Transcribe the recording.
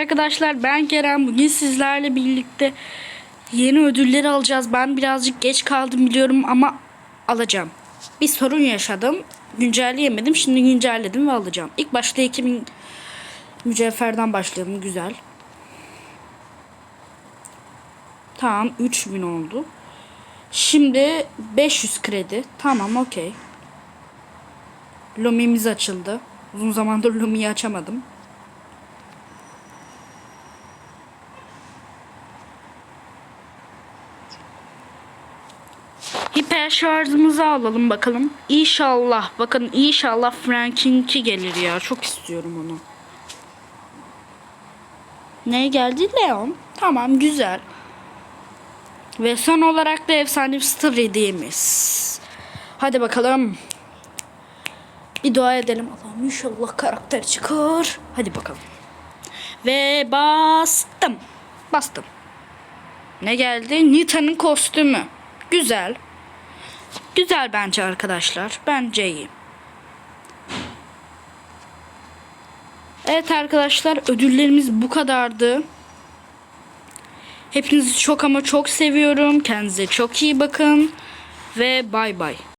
arkadaşlar ben Kerem. Bugün sizlerle birlikte yeni ödülleri alacağız. Ben birazcık geç kaldım biliyorum ama alacağım. Bir sorun yaşadım. Güncelleyemedim. Şimdi güncelledim ve alacağım. İlk başta 2000 mücevherden başlayalım. Güzel. Tamam 3000 oldu. Şimdi 500 kredi. Tamam okey. Lomi'miz açıldı. Uzun zamandır Lomi'yi açamadım. Hiper şarjımızı alalım bakalım. İnşallah bakın inşallah Frank'inki gelir ya. Çok istiyorum onu. Ne geldi? Leon. Tamam güzel. Ve son olarak da efsane Star hediyemiz. Hadi bakalım. Bir dua edelim. Allah'ım inşallah karakter çıkar. Hadi bakalım. Ve bastım. Bastım. Ne geldi? Nita'nın kostümü. Güzel. Güzel bence arkadaşlar. Bence iyi. Evet arkadaşlar ödüllerimiz bu kadardı. Hepinizi çok ama çok seviyorum. Kendinize çok iyi bakın. Ve bay bay.